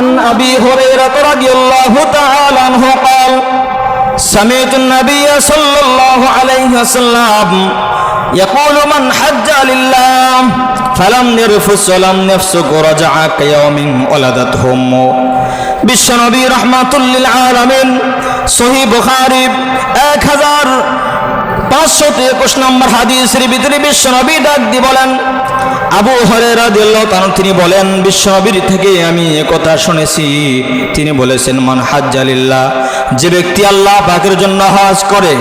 عن أبي هريرة رضي الله تعالى عنه قال سمعت النبي صلى الله عليه وسلم يقول من حج لله فلم يرفس ولم يفسق رجع كيوم ولدته أمه বিশ্বনবী রহমাতুল্লিল আলমিন সহি বুখারি এক হাজার পাঁচশত একুশ নম্বর হাদিসের ভিতরে বিশ্বনবী ডাক দিয়ে বলেন আবু হরেরা তিনি বলেন, বিশ্বনবীর থেকে আমি একথা শুনেছি। তিনি বলেছেন, মান হাজ্জালিল্লাহ যে ব্যক্তি আল্লাহ পাকের জন্য হজ করে,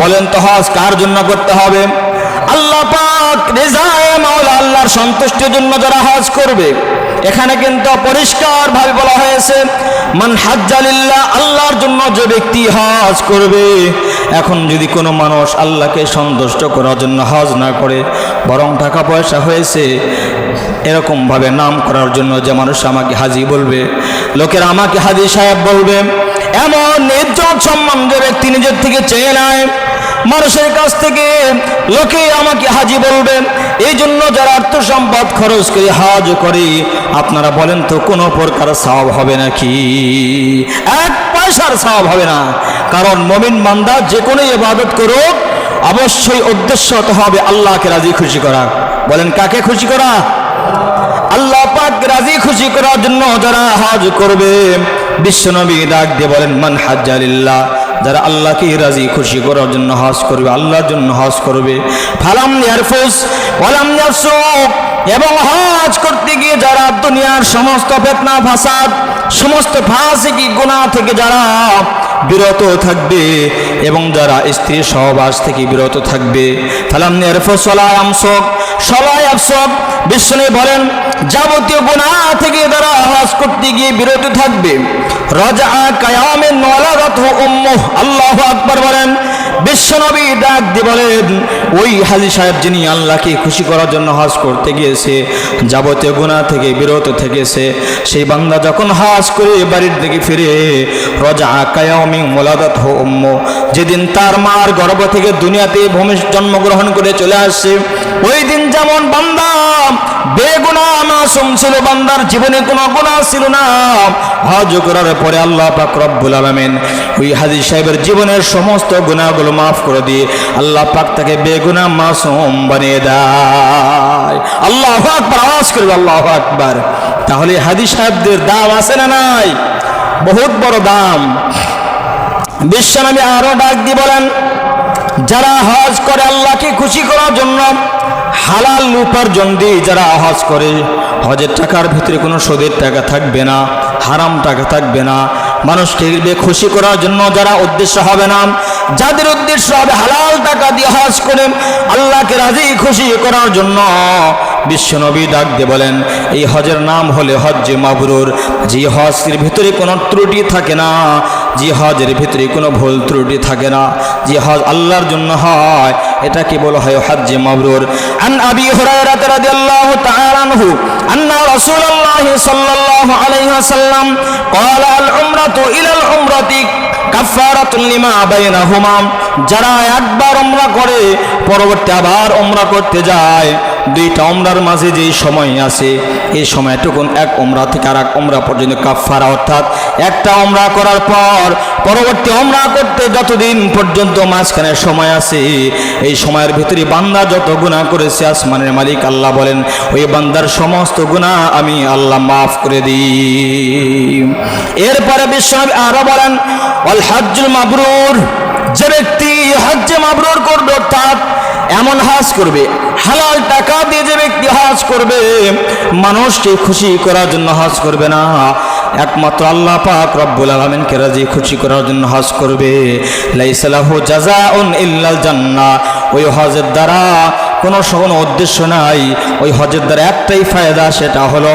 বলেন তো হজ কার জন্য করতে হবে? আল্লাহ পাক রেজায় মাওলা আল্লাহর সন্তুষ্টির জন্য যারা হজ করবে এখানে কিন্তু পরিষ্কার ভাবে বলা হয়েছে, মান হাজ্জালিল্লাহ আল্লাহর জন্য যে ব্যক্তি হজ করবে, এখন যদি কোনো মানুষ আল্লাহকে সন্তুষ্ট করার জন্য হজ না করে, বরং টাকা পয়সা হয়েছে এরকম ভাবে নাম করার জন্য যে মানুষ আমাকে হাজি বলবে, লোকের আমাকে হাজি সাহেব বলবে, এমন ইজ্জত সম্মান যে ব্যক্তি নিজের থেকে চেয়ে নেয় মানুষের কাছ থেকে লোকে আমাকে হাজি বলবেন এই জন্য যারা অর্থ সম্পদ খরচ করে হাজ করে, আপনারা বলেন তো কোনো প্রকার সওয়াব হবে নাকি? এক পয়সার সওয়াব হবে না। কারণ মমিন মান্দা যে কোনো ইবাদত করুক, অবশ্যই উদ্দেশ্য হবে আল্লাহকে রাজি খুশি করা। বলেন, কাকে খুশি করা? আল্লাহ পাক রাজি খুশি করার জন্য যারা হজ করবে, বিশ্বনবী ডাক দিয়ে বলেন, মান হাজ্জালিল্লাহ যারা আল্লাহকে রাজি, খুশি করার জন্য হজ করবে, আল্লাহর জন্য হজ করবে। ফালাম ইয়ারফুস, ওয়ালাম এবং হজ করতে গিয়ে যারা দুনিয়ার সমস্ত ফেতনা, ফাসাদ, সমস্ত ফাঁসিকি গুণা থেকে যারা বিরত থাকবে এবং যারা স্ত্রী সহবাস থেকে বিরত থাকবে বলেন, যাবতীয় গুনাহ থেকে যারা হজ করতে গিয়ে বিরত থাকবে রাজা কায়ামে নলারত উম্মুহ, আল্লাহু আকবার বলেন, বিশ্বনবী ডাক দিয়ে বলেন, ওই হাজি সাহেব যিনি আল্লাহকে খুশি করার জন্য হজ করতে গিয়েছে, যাবতীয় গুণা থেকে বিরত থেকেছে, সেই বান্দা যখন হজ করে বাড়ির দিকে ফিরে রজা কায়ামি মোলাদাত উম্ম। যেদিন তার মার গর্ভ থেকে দুনিয়াতে ভূমি জন্মগ্রহণ করে চলে আসছে ওই দিন যেমন বান্দা বেগুনা মাসুম ছিল, বান্দার জীবনে কোনো গুণা ছিল না। হজ করার পরে আল্লাহ পাক রব্বুল ওই সাহেবের জীবনের সমস্ত গুনাহগুলো মাফ করে দিয়ে আল্লাহ পাক তাকে বেগুনা মাসুম বানিয়ে দেয়। আল্লাহ আকবার, আওয়াজ করবে আল্লাহ আকবার। তাহলে হাজি সাহেবদের দাম আছে না নাই? বহুত বড় দাম। বিশ্বনবী আরও ডাক দিয়ে বলেন, যারা হজ করে আল্লাহকে খুশি করার জন্য হালাল উপার্জন দিয়ে যারা হজ করে, হজের টাকার ভিতরে কোনো সুদের টাকা থাকবে না, হারাম টাকা থাকবে না, মানুষকে খুশি করার জন্য যারা উদ্দেশ্য হবে না, যাদের উদ্দেশ্য হবে হালাল টাকা দিয়ে হজ করে আল্লাহকে রাজি খুশি করার জন্য বিশ্বনবী ডাক দিয়ে বলেন, এই হজের নাম হলে হজ্জে মাবরুর। যে হজের ভিতরে কোনো ত্রুটি থাকে না। যে হজের ভিতরে কোনো ভুল ত্রুটি থাকে না। যে হজ আল্লাহর জন্য হয়। এটা কি বলা হয় হজ্জে মাবরুর। আন আবি হুরায়রা রাদিয়াল্লাহু তাআলা আনহু, আন্না রাসূলুল্লাহ সাল্লাল্লাহু আলাইহি ওয়াসাল্লাম ক্বালা, আল উমরাতু ইলা আল উমরাতি যারা একবার ওমরা করে, পরবর্তী আবার ওমরা করতে যায়। দুইটা ওমরার মাঝে যেই সময় আছে এই সময়টুকুন এক ওমরা থেকে আর এক ওমরা পর্যন্ত কাফারা অর্থাৎ একটা ওমরা করার পর পরবর্তী ওমরা করতে যতদিন পর্যন্ত মাঝখানে সময় আছে, এই সময়ের ভিতরে বান্দা যত গুনাহ করেছে আসমানের মালিক, আল্লাহ বলেন, ওই বান্দার সমস্ত গুনাহ আমি আল্লাহ মাফ করে দিই। এরপরে বিশ্বনবী আরও বলেন অল মাবরুর, যে ব্যক্তি হজ্জে মাবরুর করবে, অর্থাৎ এমন হাজ করবে হালাল টাকা দিয়ে যে ব্যক্তি হজ করবে মানুষকে খুশি করার জন্য হজ করবে না। একমাত্র আল্লাহ পাক রব্বুল আলমিনকে রাজি, খুশি করার জন্য হজ করবে। লাইসালাহু জাজাউন ইল্লাল জান্নাহ। ওই হজের দ্বারা কোনো কোনো উদ্দেশ্য নাই। ওই হজের দ্বারা একটাই ফায়দা, সেটা হলো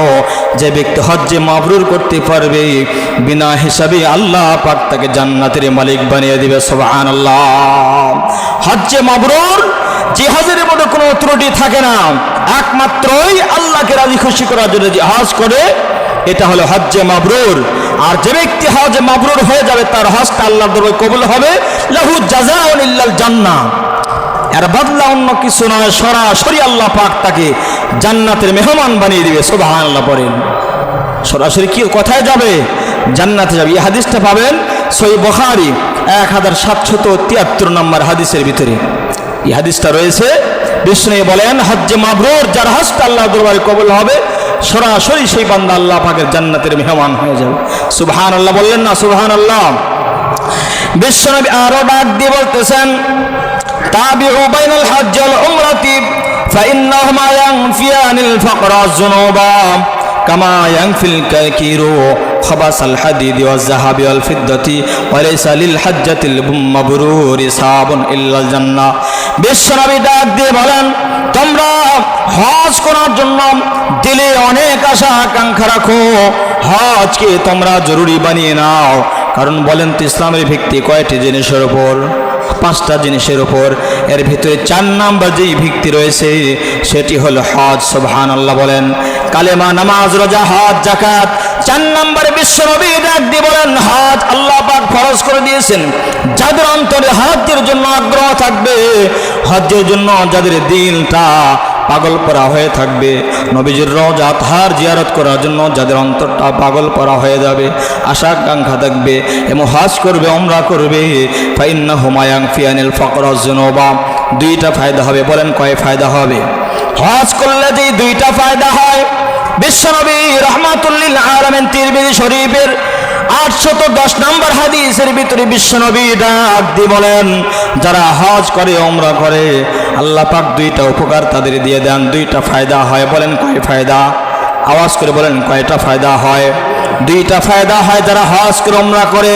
যে ব্যক্তি হজ্জে মাবরুর করতে পারবে, বিনা হিসাবে আল্লাহ পাক তাকে জান্নাতের মালিক বানিয়ে দিবে সোবাহান আল্লাহ হজ্জে মাবরুর যে হজের মধ্যে কোনো ত্রুটি থাকে না। একমাত্রই আল্লাহকে রাজি খুশি করার জন্য যে হজ করে, এটা হলো হজ্জে মাবরুর। আর যে ব্যক্তি হজ মাবরুর হয়ে যাবে, তার হজটা আল্লাহর দরবারে কবুল হবে। লাহু জাজাউন ইল্লাল জান্নাহ। এর বদলা অন্য কিছু নয়, সরাসরি আল্লাহ পাক তাকে জান্নাতের মেহমান বানিয়ে দিবে, সুবহানাল্লাহ পড়েন। সরাসরি কি, কথায় যাবে? জান্নাতে যাবে। এই হাদিসটা পাবেন সই বখারি এক হাজার সাতশত তিয়াত্তর নম্বর হাদিসের ভিতরে। এই হাদিসটা রয়েছে, বিষ্ণু বলেন, হজ্জে মাবরুর, যার হজটা আল্লাহ দরবারে কবল হবে, সরাসরি সেই বান্দা আল্লাহ পাকের জান্নাতের মেহমান হয়ে যাবে। সুবহান আল্লাহ বললেন না সুবহান আল্লাহ বিশ্বনবী আরও ডাক দিয়ে বলতেছেন, তাবিউ বাইনাল হজ্জ ওয়াল উমরাতি। فإنهما ينفيان الفقر والذنوب كما ينفي الكير خبث الحديد والذهب والفضة وليس للحجة المبرور صاب إلا الجنة বিশ্বনবী ডাক দিয়ে বলেন তোমরা হজ করার জন্য দিলে অনেক আশা আকাঙ্ক্ষা রাখো হজকে তোমরা জরুরি বানিয়ে নাও কারণ বলেন তো ইসলামের ভিত্তি কয়টি জিনিসের উপর পাঁচটা জিনিসের উপর। এর ভিতরে চার নাম্বার যেই ভিত্তি রয়েছে, সেটি হল হজ সোভান আল্লাহ বলেন। কালেমা, নামাজ, রোজা, হজ জাকাত চার নাম্বার বিশ্ব নবী ডাক দিয়ে বলেন, হজ আল্লাহ পাক ফরজ করে দিয়েছেন। যাদের অন্তরে হজের জন্য আগ্রহ থাকবে, হজের জন্য যাদের দিলটা পাগল পরা হয়ে থাকবে। নবীজির রোজা তাহার জিয়ারত করার জন্য যাদের অন্তরটা পাগল পরা হয়ে যাবে, আশা আকাঙ্ক্ষা থাকবে এবং হজ করবে, অমরা করবে। ফাইন্না হুমায়াং ফিয়ানিল ফকর জনোবা দুইটা ফায়দা হবে, বলেন কয় ফায়দা হবে? হজ করলে যে দুইটা ফায়দা হয়, বিশ্বনবী রহমাতুল্লিল আলমেন তিরবিদি শরীফের আটশত দশ নম্বর হাদিসের ভিতরে বিশ্বনবী ডাক দিয়ে বলেন, যারা হজ করে ওমরা করে, আল্লাহ পাক দুইটা উপকার তাদের দিয়ে দেন। দুইটা ফায়দা হয়। বলেন, কয় ফায়দা? আওয়াজ করে বলেন, কয়টা ফায়দা হয়? দুইটা ফায়দা হয় যারা হজ করে ওমরা করে।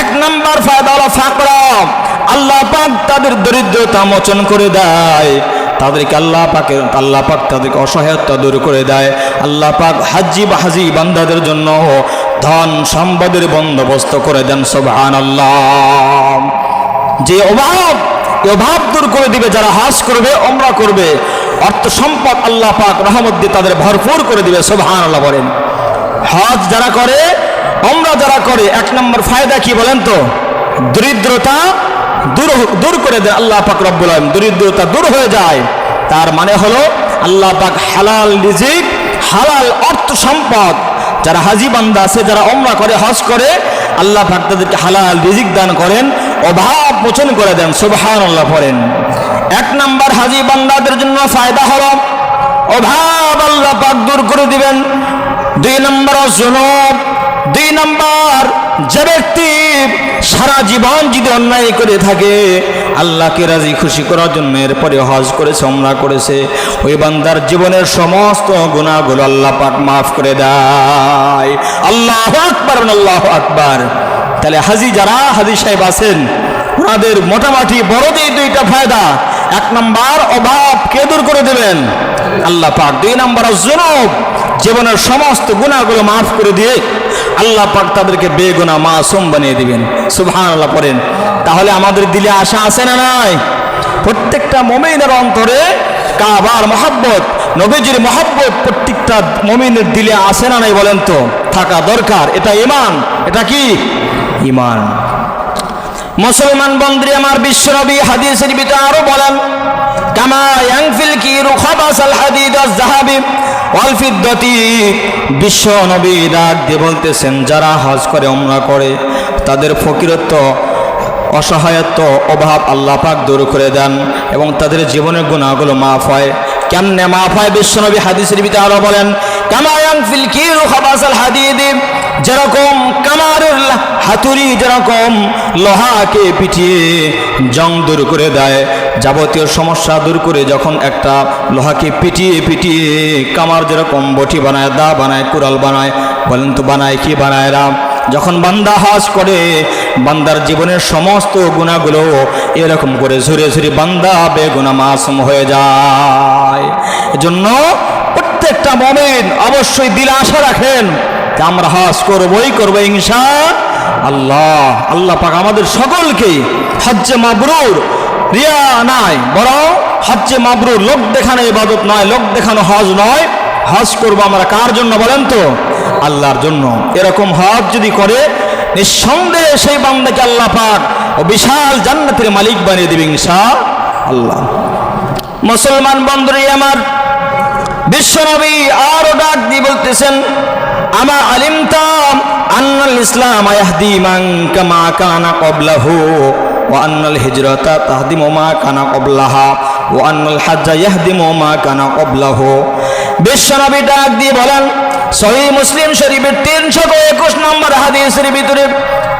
এক নম্বর ফায়দা হলো ফাকরা। আল্লাহ পাক তাদের দরিদ্রতা মোচন করে দেয়। তাদেরকে আল্লাহ পাকে আল্লাহ পাক তাদেরকে অসহায়তা দূর করে দেয়। আল্লাহ পাক হাজি বা হাজি বান্দাদের জন্য ধন সম্পদের বন্দোবস্ত করে দেন সোভান যে অভাব অভাব দূর করে দিবে, যারা হাস করবে অমরা করবে, অর্থ সম্পদ আল্লাহ পাক রহমত দিয়ে তাদের ভরপুর করে দিবে সোভান আল্লাহ বলেন। হজ যারা করে অমরা যারা করে, এক নম্বর ফায়দা কি বলেন তো? দরিদ্রতা দূর দূর করে দেয় আল্লাহ পাক রব্বুল আলম দরিদ্রতা দূর হয়ে যায়। তার মানে হলো, আল্লাহ পাক হালাল রিজিক, হালাল অর্থ সম্পদ যারা হাজি বান্দা আছে, যারা অমরা করে, হজ করে, আল্লাহ পাক তাদেরকে হালাল রিজিক দান করেন, অভাব মোচন করে দেন সুবহান আল্লাহ করেন এক নাম্বার, হাজি বান্দাদের জন্য ফায়দা হলো, অভাব আল্লাহ পাক দূর করে দিবেন। দুই নম্বর জনব দুই নম্বর যে ব্যক্তি সারা জীবন যদি অন্যায় করে থাকে, আল্লাহকে রাজি খুশি করার জন্য এরপরে হজ করেছে অমরা করেছে, ওই বান্দার জীবনের সমস্ত গুণাগুলো আল্লাহ পাক মাফ করে দেয়। আল্লাহ আকবার আল্লাহ আকবার। তাহলে হাজি যারা, হাজি সাহেব আছেন, ওনাদের মোটামুটি বড়দের দুইটা ফায়দা। এক নম্বর অভাব কে দূর করে দেবেন। আল্লাহ পাক দুই নাম্বার, জনব, জীবনের সমস্ত গুণাগুলো মাফ করে দিয়ে আল্লাহ পাক তাদেরকে বেগুনা মাসুম বানিয়ে দিবেন। সুবহান আল্লাহ পড়েন। তাহলে আমাদের দিলে আশা আছে না নাই? প্রত্যেকটা মমিনের অন্তরে কাবার মহাব্বত, নবীজির মহাব্বত প্রত্যেকটা মমিনের দিলে আসে না নাই বলেন তো? থাকা দরকার। এটা ইমান এটা কি? ইমান মুসলমান বন্দ্রী আমার বিশ্বনবী হাদিসের ভিতরে আরও বলেন কামা ইয়াংফিল কিরু খাবাসাল হাদিদ ওয়াজ যাহাবি বিশ্ব নবী ডাক বলতেছেন, যারা হজ করে ওমরা করে, তাদের ফকিরত্ব, অসহায়ত্ব, অভাব আল্লাহ পাক দূর করে দেন এবং তাদের জীবনের গুণাগুলো মাফ হয়। কেমনে মাফ হয়? বিশ্বনবী হাদিসের ভিতরে আরও বলেন কামায়াং ফিল কিরু খাবাসাল হাদিদ। যেরকম কামারের হাতুড়ি যেরকম লোহাকে পিটিয়ে জং দূর করে দেয়, যাবতীয় সমস্যা দূর করে যখন একটা লোহাকে পিটিয়ে পিটিয়ে কামার যেরকম বটি বানায়, দা বানায়, কুড়াল বানায়, বলেন তো বানায়, কি বানায় রাম যখন বান্দা হাজ করে, বান্দার জীবনের সমস্ত গুণাগুলো এরকম করে ঝুরে ঝুরে বান্দা বেগুনা মাসুম হয়ে যায়। এজন্য প্রত্যেকটা মমেন অবশ্যই দিলে আশা রাখেন। আমরা হাজ করবই করব, ইনশা আল্লাহ। আল্লাহ পাক আমাদের সকলকে হজ্জে মাবরুর রিয়া নাই, বরং হজ্জে মাবরুর লোক দেখানো ইবাদত নয়, লোক দেখানো হজ নয়। হজ করব আমরা কার জন্য বলেন তো? আল্লাহর জন্য। এরকম হজ যদি করে, নিঃসন্দেহে সেই বান্দাকে আল্লাহ পাক ও বিশাল জান্নাতের মালিক বানিয়ে দেবে ইনশা আল্লাহ। মুসলমান বন্ধুরি, আমার বিশ্বনবী আরও ডাক দিয়ে বলতেছেন আমা আলিমতাম আন্নাল ইসলাম আয়াহদি মান কামা কানা ক্বাবলাহু, ওয়া আন্নাল হিজরাতা তাহদিমু মা কানা ক্বাবলাহা, ওয়া আন্নাল হাজ্জা ইয়াহদিমু মা কানা ক্বাবলাহু। বিশ্বনবী ডাক দিয়ে বলেন, সহিহ মুসলিম শরীফের তিনশত একুশ নম্বর হাদিসের ভিতরে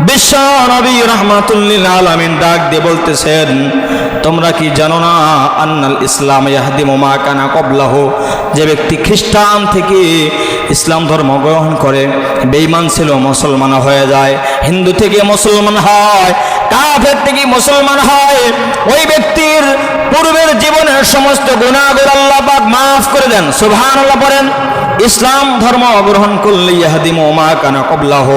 বিশ্ব নবী রহমাতুল্লিল আলামিন ডাক দিয়ে বলতেছেন, তোমরা কি জানো না আন্নাল ইসলাম ইয়াহদিমু মা কানা কবলাহ যে ব্যক্তি খ্রিস্টান থেকে ইসলাম ধর্ম গ্রহণ করে, বেঈমান ছিল, মুসলমান হয়ে যায়, হিন্দু থেকে মুসলমান হয়, কাফের থেকে মুসলমান হয়, ওই ব্যক্তির পূর্বের জীবনের সমস্ত গুণাগুলো আল্লাহ পাক মাফ করে দেন। সুবহানাল্লাহ পড়েন ইসলাম ধর্ম গ্রহণ করলে ইহাদিম মা কানা কবলাহ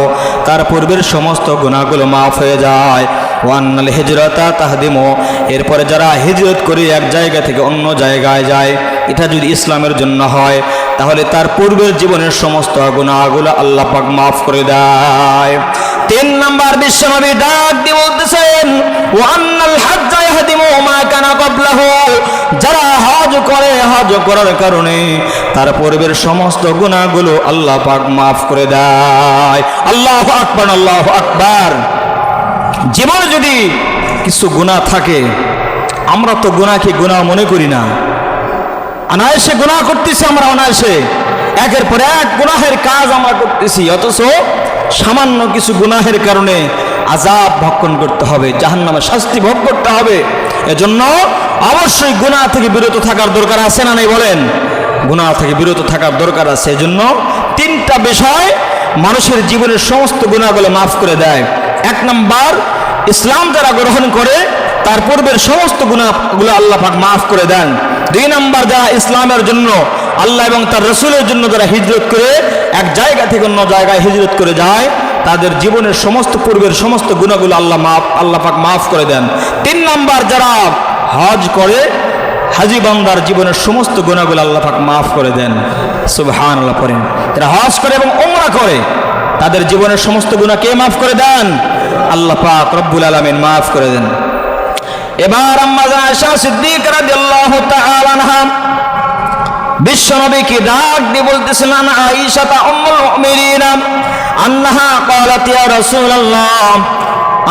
তার পূর্বের সমস্ত গুণাগুলো মাফ হয়ে যায়। ওয়ান্নাল হিজরতা তাহদিমো। এরপরে যারা হিজরত করে এক জায়গা থেকে অন্য জায়গায় যায়, এটা যদি ইসলামের জন্য হয়, তাহলে তার পূর্বের জীবনের সমস্ত গুণাগুলো আল্লাহ পাক মাফ করে দেয়। তিন নাম্বার বিশ্বনবী ডাক দিয়ে বলতেছেন, ওয়ান্নাল হাজ্জা ইয়াহদিমু মা কানা ক্বাবলাহু। যারা হজ করে, হজ করার কারণে তার পূর্বের সমস্ত গুনাহগুলো আল্লাহ পাক মাফ করে দেয়। আল্লাহু আকবার আল্লাহু আকবার। জীবনে যদি কিছু গুনাহ থাকে, আমরা তো গুনাহকে গুনাহ মনে করি না। অনায়াসে গুনাহ করতেছি আমরা, অনায়াসে। একের পর এক গুনাহের কাজ আমরা করতেছি, অথচ সামান্য কিছু গুনাহের কারণে আজাব ভক্ষণ করতে হবে, জাহান্নামে শাস্তি ভোগ করতে হবে। এজন্য অবশ্যই গুনাহ থেকে বিরত থাকার দরকার আছে না নাই বলেন? গুনাহ থেকে বিরত থাকার দরকার আছে। এজন্য তিনটা বিষয় মানুষের জীবনের সমস্ত গুণাগুলো মাফ করে দেয়। এক নম্বর, ইসলাম যারা গ্রহণ করে, তার পূর্বের সমস্ত গুণাগুলো আল্লাহ মাফ করে দেন। দুই নাম্বার, যারা ইসলামের জন্য আল্লাহ এবং তার রসুলের জন্য যারা হিজরত করে এক জায়গা থেকে অন্য জায়গায় হিজরত করে যায়, তাদের জীবনের সমস্ত পূর্বের সমস্ত গুণাগুলো আল্লাহ মাফ, আল্লাহ পাক মাফ করে দেন। তিন নাম্বার যারা হজ করে, হাজি বান্দার জীবনের সমস্ত গুণাগুলো আল্লাহ পাক মাফ করে দেন। সুবহান আল্লাহ পড়েন। যারা হজ করে এবং ওমরা করে, তাদের জীবনের সমস্ত গুণা কে মাফ করে দেন? আল্লাহ পাক রব্বুল আলামিন মাফ করে দেন। এবার আম্মা আয়েশা সিদ্দিক রাদিয়াল্লাহু তাআলা আনহা বিশ্বনবীকে ডাক দিয়ে বলতেছিলেন আয়েশা তা উম্মুল মুমিনিন। আন্নাহা ক্বালাত ইয়া রাসূলুল্লাহ।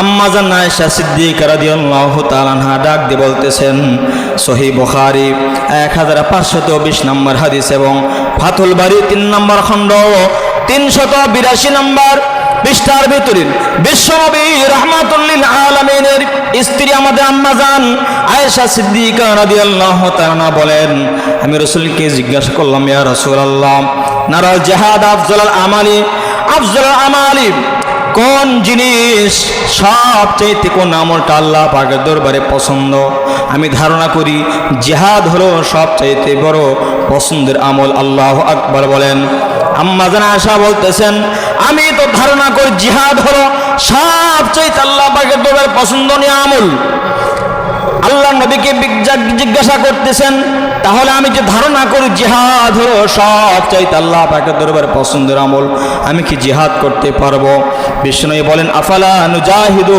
আম্মা জান আয়েশা সিদ্দিক রাদিয়াল্লাহু তাআলা আনহা ডাক দিয়ে বলতেছেন, সহিহ বুখারী 1520 নম্বর হাদিস এবং ফাতুল বারী 3 নম্বর খণ্ড 382 নম্বর। পৃষ্ঠার ভিতরে, বিশ্বনবী রহমাতুল্লিল আলমিনের স্ত্রী আমাদের আম্মা জান আয়েশা সিদ্দিকা রাদিয়াল্লাহু তাআলা বলেন, আমি রসুলকে জিজ্ঞাসা করলাম, ইয়া রাসূলুল্লাহ, নারাল জিহাদ আফজল আমালি আফজল আমালি, কোন জিনিস সবচাইতে কোন আমলটা আল্লাহ পাকের দরবারে পছন্দ? আমি ধারণা করি, জিহাদ হলো সবচাইতে বড় পছন্দের আমল আল্লাহ আকবার বলেন। আম্মা জানা আশা বলতেছেন আমি তো ধারণা করি জিহাদ হলো সবচেয়ে আল্লাহ পাকের দরবারে পছন্দনীয় আমল। আল্লাহ নবীকে জিজ্ঞাসা করতেছেন, তাহলে আমি যে ধারণা করি জিহাদ হলো সব চাইতে আল্লাহ পাকের দরবার পছন্দের আমল, আমি কি জিহাদ করতে পারব? বিষ্ণু বলেন, আফালা নুজাহিদু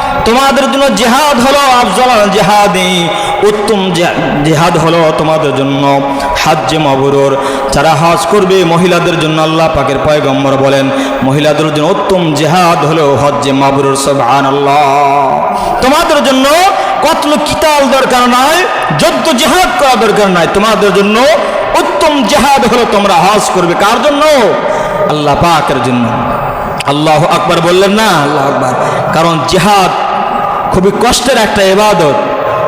তোমাদের জন্য জেহাদ হলো আফজল জেহাদি। উত্তম জেহাদ হলো তোমাদের জন্য হাজ্জে মাবরুর। যারা হজ করবে, মহিলাদের জন্য আল্লাহ পাকের পয়গম্বর বলেন, মহিলাদের জন্য উত্তম জেহাদ হলো হজ্জে মাবরুর সবহান আল্লাহ তোমাদের জন্য কতল কিতাল দরকার নাই, যুদ্ধ জেহাদ করা দরকার নাই, তোমাদের জন্য উত্তম জেহাদ হলো তোমরা হজ করবে। কার জন্য? আল্লাহ পাকের জন্য। আল্লাহ আকবার বললেন না, আল্লাহ আকবার। কারণ জেহাদ খুবই কষ্টের একটা এবাদত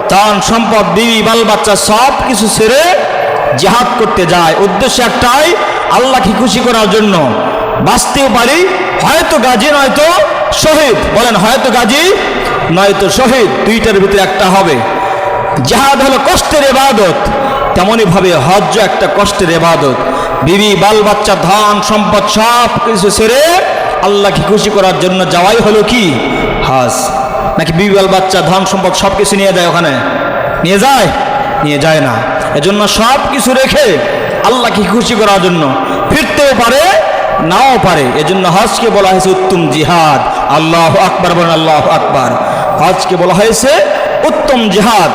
তান সম্পদ, বিবি বাল বাচ্চা সব কিছু ছেড়ে জেহাদ করতে যায়। উদ্দেশ্য একটাই, আল্লাহকে খুশি করার জন্য। বাঁচতেও পারি, হয়তো গাজী, নয়তো শহীদ। বলেন, হয়তো গাজী, নয়তো শহীদ। দুইটার ভিতরে একটা হবে। জেহাদ হলো কষ্টের এবাদত তেমনই ভাবে হজ্জ একটা কষ্টের এবাদত বিবি বাল বাচ্চা ধন, সম্পদ সব কিছু ছেড়ে আল্লাহকে খুশি করার জন্য যাওয়াই হলো কি? হজ। নাকি বিবি বাল বাচ্চা, ধন সম্পদ সব কিছু নিয়ে যায় ওখানে? নিয়ে যায়? নিয়ে যায় না। এজন্য সব কিছু রেখে আল্লাহকে খুশি করার জন্য ফিরতেও পারে, নাও পারে। এজন্য হজকে বলা হয়েছে উত্তম জিহাদ। আল্লাহ আকবর বলেন আল্লাহ আকবর। হজকে বলা হয়েছে উত্তম জিহাদ।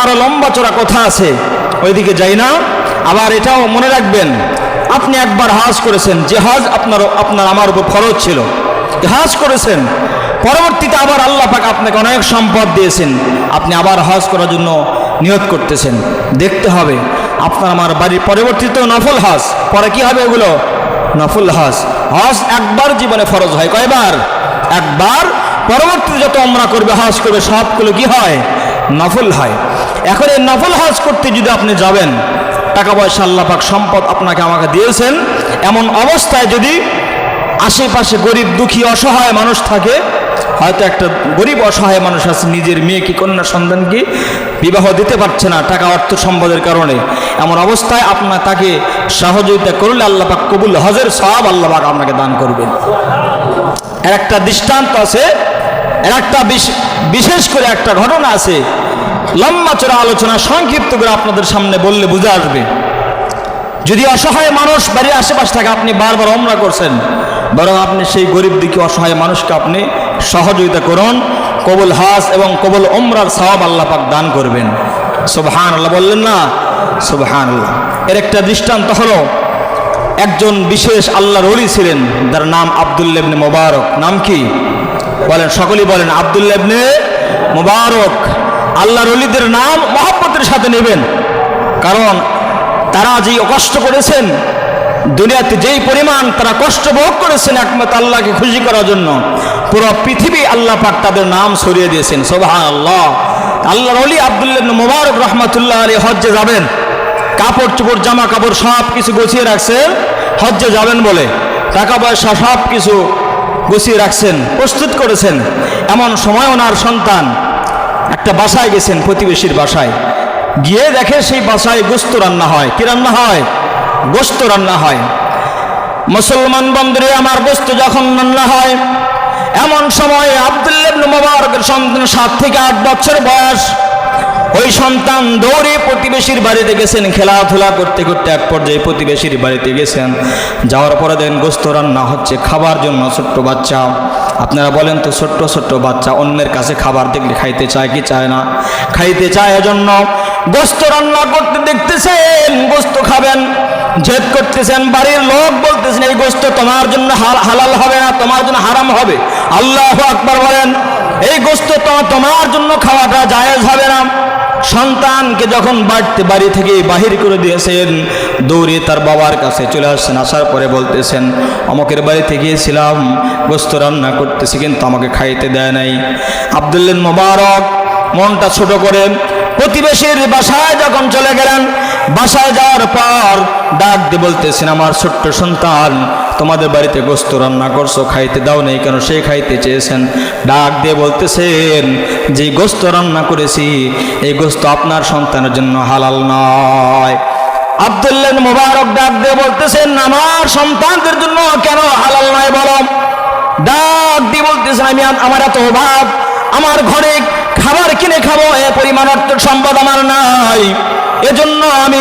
আরও লম্বা চড়া কথা আছে, ওইদিকে যাই না। আবার এটাও মনে রাখবেন, আপনি একবার হাজ করেছেন, যে হজ আপনার আপনার, আমার উপর ফরজ ছিল। হাজ করেছেন পরবর্তীতে আবার আল্লাহ পাক আপনাকে অনেক সম্পদ দিয়েছেন। আপনি আবার হজ করার জন্য নিয়ত করতেছেন। দেখতে হবে, আপনার আমার বাড়ির পরবর্তীতে নফল হজ। পরে কি হবে এগুলো? নফল হজ। হজ একবার জীবনে ফরজ হয়। কয়বার? একবার। পরবর্তীতে যত আমরা করবে, হজ করবে, সবগুলো কি হয়? নফল হয়। এখন এই নফল হজ করতে যদি আপনি যাবেন টাকা পয়সা আল্লাহ পাক সম্পদ আপনাকে আমাকে দিয়েছেন। এমন অবস্থায় যদি আশেপাশে গরিব, দুঃখী, অসহায় মানুষ থাকে হয়তো একটা গরিব অসহায় মানুষ আছে, নিজের মেয়েকে কন্যা সন্তানকে বিবাহ দিতে পারছে না টাকা অর্থ সম্পদের কারণে। এমন অবস্থায় আপনার তাকে সহযোগিতা করলে আল্লাহ পাক কবুল, হজের সব আল্লাহ পাক আপনাকে দান করবেন। এর একটা দৃষ্টান্ত আছে, এর একটা বিশেষ করে একটা ঘটনা আছে। লম্বা চড়া আলোচনা, সংক্ষিপ্ত করে আপনাদের সামনে বললে বুঝে আসবে। যদি অসহায় মানুষ বাড়ির আশেপাশ থাকে, আপনি বারবার অমরা করছেন। বরং আপনি সেই গরিব দিকে অসহায় মানুষকে আপনি সহযোগিতা করুন, কবুল হাস এবং কবুল ওমরার সওয়াব আল্লাহ পাক দান করবেন। সুবহান আল্লাহ বললেন না? সুবহান আল্লাহ এর একটা দৃষ্টান্ত হলো, একজন বিশেষ আল্লাহর অলি ছিলেন, যার নাম আবদুল্লেবনে মোবারক। নাম কি? বলেন, সকলেই বলেন আবদুল্লেবনে মোবারক। আল্লাহর অলিদের নাম মহাব্বতের সাথে নেবেন। কারণ তারা যে কষ্ট করেছেন, দুনিয়াতে যেই পরিমাণ তারা কষ্ট ভোগ করেছেন একমাত্র আল্লাহকে খুশি করার জন্য, পুরো পৃথিবী আল্লাহ পাক তাদের নাম সরিয়ে দিয়েছেন। সোভা আল্লাহ আল্লাহর অলি আবদুল্লাহ মুবারক রহমতুল্লাহ আলী হজ্জে যাবেন। কাপড় চোপড় জামা কাপড় সব কিছু গুছিয়ে রাখছেন, হজ্জে যাবেন বলে। টাকা পয়সা সব কিছু গুছিয়ে রাখছেন, প্রস্তুত করেছেন। এমন সময় ওনার সন্তান একটা বাসায় গেছেন, প্রতিবেশীর বাসায়। গিয়ে দেখে সেই বাসায় গোস্ত রান্না হয়। কি রান্না হয়? গোস্ত রান্না হয়। মুসলমান বন্ধুরে, আমার গোস্ত যখন রান্না হয়, এমন সময় আবদুল্লাহ মুবারকের সন্তান সাত থেকে আট বছর বয়স। ওই সন্তান দৌড়ে প্রতিবেশীর বাড়িতে গেছেন, খেলাধুলা করতে করতে এক পর্যায়ে প্রতিবেশীর বাড়িতে গেছেন। যাওয়ার পরে দেন গোস্ত রান্না হচ্ছে, খাবার জন্য ছোট্ট বাচ্চা। আপনারা বলেন তো, ছোট্ট ছোট্ট বাচ্চা অন্যের কাছে খাবার দেখলে খাইতে চায় কি চায় না? খাইতে চায় এজন্য গোস্ত রান্না করতে দেখতেছেন, গোস্ত খাবেন, জেদ করতেছেন, বাড়ির লোক বলতেছেন, এই গোস্ত তোমার জন্য হাল- হালাল হবে না, তোমার জন্য হারাম হবে। আল্লাহ আকবার বলেন, এই গোস্ত তোমার জন্য খাওয়াটা জায়েজ হবে না। সন্তানকে যখন বাড়তে, বাড়ি থেকে বাহির করে দিয়েছেন, দৌড়ে তার বাবার কাছে চলে আসছেন, আসার পরে বলতেছেন, অমকের বাড়িতে গিয়েছিলাম, গোস্ত রান্না করতেছি, কিন্তু আমাকে খাইতে দেয় নাই। আবদুল্লিন মোবারক মনটা ছোট করে প্রতিবেশীর বাসায় যখন চলে গেলেন বাসায় যাওয়ার পর ডাক দিয়ে বলতেছেন, আমার ছোট্ট সন্তান, তোমাদের বাড়িতে গোস্ত রান্না করছ, খাইতে দাও নেই কেন? সে খাইতে চেয়েছেন। ডাক দিয়ে বলতেছেন, যে গোস্ত রান্না করেছি, এই গোস্ত আপনার সন্তানের জন্য হালাল নয়। আবদুল্লাহ মুবারক ডাক দিয়ে বলতেছেন, আমার সন্তানদের জন্য কেন হালাল নয় বলো? ডাক দিয়ে বলতেছেন, আমি, আমার এত অভাব, আমার ঘরে খাবার কিনে খাব, এ পরিমাণ সম্পদ আমার নাই। এজন্য আমি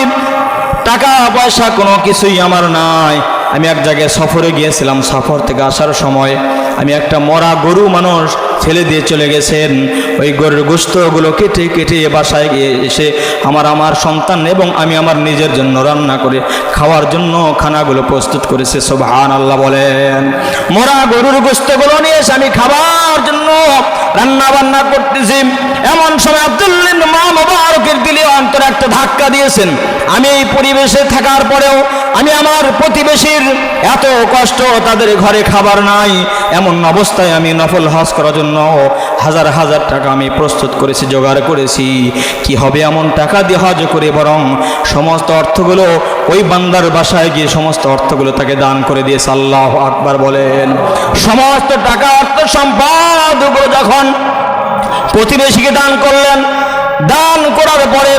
টাকা, পয়সা কোনো কিছুই আমার নাই। আমি এক জায়গায় সফরে গিয়েছিলাম, সফর থেকে আসার সময় আমি একটা মরা গরু মানুষ ছেলে দিয়ে চলে গেছেন। ওই গরুর গোস্তগুলো কেটে কেটে বাসায় গিয়ে এসে আমার আমার সন্তান এবং আমি আমার নিজের জন্য রান্না করে খাওয়ার জন্য খানাগুলো প্রস্তুত করেছে। সোভান আল্লাহ বলেন। মরা গরুর গোস্তগুলো নিয়ে এসে আমি খাবার জন্য রান্না বান্না করতেছি। এমন সময় আব্দুল্লিন মা মোবারকের দিলে অন্তর একটা ধাক্কা দিয়েছেন। আমি এই পরিবেশে থাকার পরেও আমি আমার প্রতিবেশীর এত কষ্ট তাদের ঘরে খাবার নাই। এমন অবস্থায় আমি নফল হজ করার জন্য হাজার হাজার টাকা আমি প্রস্তুত করেছি, জোগাড় করেছি। কি হবে এমন টাকা দিয়ে হজ করে বরং সমস্ত অর্থগুলো ওই বান্দার বাসায় গিয়ে সমস্ত অর্থগুলো তাকে দান করে দিয়েছে। আল্লাহ আকবার বলেন। সমস্ত টাকা অর্থ সম্পদগুলো যখন প্রতিবেশীকে দান করলেন, দান করার পরে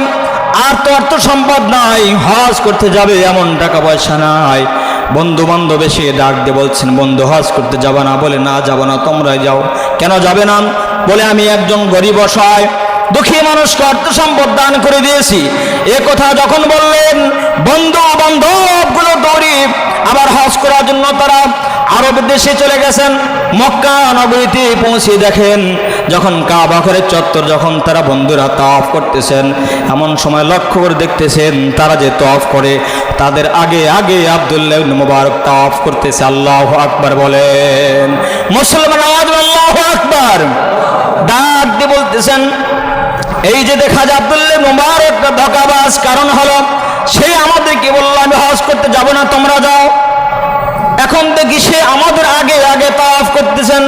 আর তো অর্থ সম্পদ নাই, হজ করতে যাবে এমন টাকা পয়সা নাই। বন্ধু বান্ধব এসে ডাক দিয়ে বলছেন, বন্ধু, হজ করতে যাবে না? বলে, না, যাব না, তোমরাই যাও। কেন যাবে না? বলে, আমি একজন গরিব অসহায়, দুঃখী মানুষকে অর্থ সম্পদ দান করে দিয়েছি। এ কথা যখন বললেন, বন্ধু বান্ধবগুলো গরিব আবার হজ করার জন্য তারা আরব দেশে চলে গেছেন। মক্কা নগরীতে পৌঁছে দেখেন যখন কাবা করে চত্বর, যখন তারা বন্ধুরা তফ করতেছেন, এমন সময় লক্ষ্য করে দেখতেছেন, তারা যে তফ করে, তাদের আগে আগে আবদুল্লাহ মুবারক তফ করতেছে। আল্লাহ আকবার বলেন। মুসলমান আল্লাহ আকবার। ডাক দিয়ে বলতেছেন, এই যে দেখা যায় আবদুল্লাহ মুবারক ধকাবাজ, কারণ হলো সে আমাদেরকে বলল, আমি হজ করতে যাব না, তোমরা যাও। এখন দেখি সে আমাদের আগে আগে তাওয়াফ করতেছেন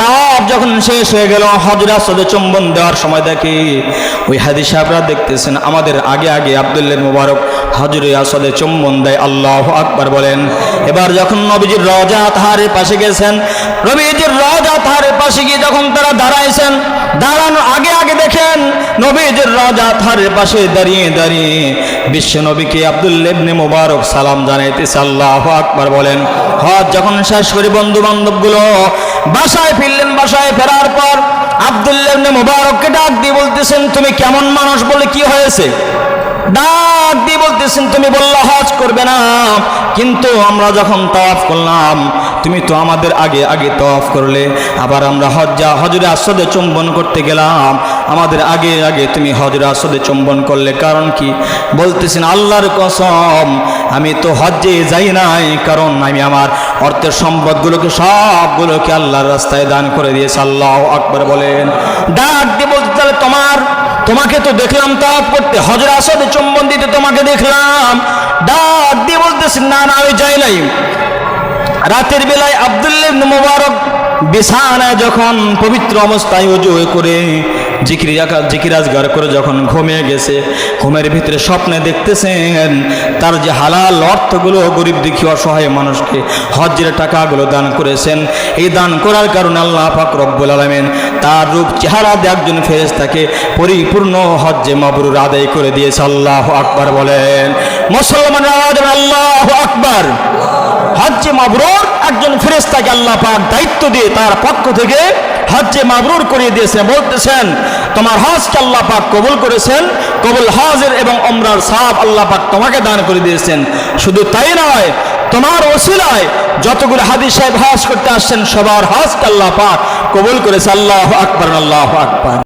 তাওয়াফ যখন শেষ হয়ে গেল হজরা সদে চুম্বন দেওয়ার সময় দেখি, ওই হাদি সাহেবরা দেখতেছেন, আমাদের আগে আগে আবদুল্লের মুবারক হজরে আসদে চুম্বন দেয়, আল্লাহ আকবার বলেন। এবার যখন নবীজির রজা তাহারের পাশে গেছেন, নবীজির রজা তাহারের পাশে গিয়ে যখন তারা দাঁড়াইছেন, দাঁড়ানোর আগে আগে দেখেন, নবীজির রজা তাহারের পাশে দাঁড়িয়ে দাঁড়িয়ে বিশ্ব নবীকে আবদুল্লেবনে মুবারক সালাম জানাইতেছে, আল্লাহ আকবার বলেন। হজ যখন শেষ করি বন্ধু বান্ধবগুলো বাসায় ফিরলেন, বাসায় ফেরার পর আবদুল্লাবনে মুবারককে ডাক দিয়ে বলতেছেন, তুমি কেমন মানুষ বলে কি হয়েছে? ডাক দিয়ে বলতেছেন, তুমি বললা হজ করবে না। কিন্তু আমরা যখন তফ করলাম, তুমি তো আমাদের আগে আগে তফ করলে। আবার আমরা হজ্জা, হজরে আসদে চুম্বন করতে গেলাম। আমাদের আগে আগে তুমি হজরে আসদে চুম্বন করলে। কারণ কি? বলতেছেন, আল্লাহর কসম, আমি তো হজ্জে যাই নাই। কারণ আমি আমার অর্থের সম্পদগুলোকে সবগুলোকে আল্লাহর রাস্তায় দান করে দিয়েছি। আল্লাহ আকবর বলেন। ডাক দিয়ে বলতে, তাহলে তোমার তোমাকে তো দেখলাম তাপ করতে। হজর আসদে চুম্বন দিতে তোমাকে দেখলাম। ডাক দিয়ে বলতেছেন না না, আমি যাই নাই। রাতের বেলায় আবদুল্লাহ ইবনে মুবারক বিছানায় যখন পবিত্র অবস্থায় উজু করে জিকিরি জিকিরাজগার করে যখন ঘুমিয়ে গেছে, ঘুমের ভিতরে স্বপ্নে দেখতেছেন, তার যে হালাল অর্থগুলো গরিব দুঃখী অসহায় মানুষকে হজ্জের টাকাগুলো দান করেছেন, এই দান করার কারণে আল্লাহ পাক রব্বুল আলমেন তার রূপ চেহারা দিয়ে একজন ফেরেশতাকে পরিপূর্ণ হজ্জে মাবরুর আদায় করে দিয়েছে। আল্লাহ আকবার বলেন মুসলমান আল্লাহ আকবার। হজ্জে মাবরুর একজন ফেরেশতাকে আল্লাহ পাক দায়িত্ব দিয়ে তার পক্ষ থেকে হজ্জে মাবরুর করিয়ে দিয়েছে বলতেছেন, তোমার হজকে আল্লাহ পাক কবুল করেছেন, কবুল হজের এবং অমরার সাহাব আল্লাহ পাক তোমাকে দান করে দিয়েছেন। শুধু তাই নয়, তোমার ওসিলায় যতগুলো হাদিস সাহেব হজ করতে আসছেন, সবার হজকে আল্লাহ পাক কবুল করেছে, আল্লাহ আকবর আল্লাহ আকবর।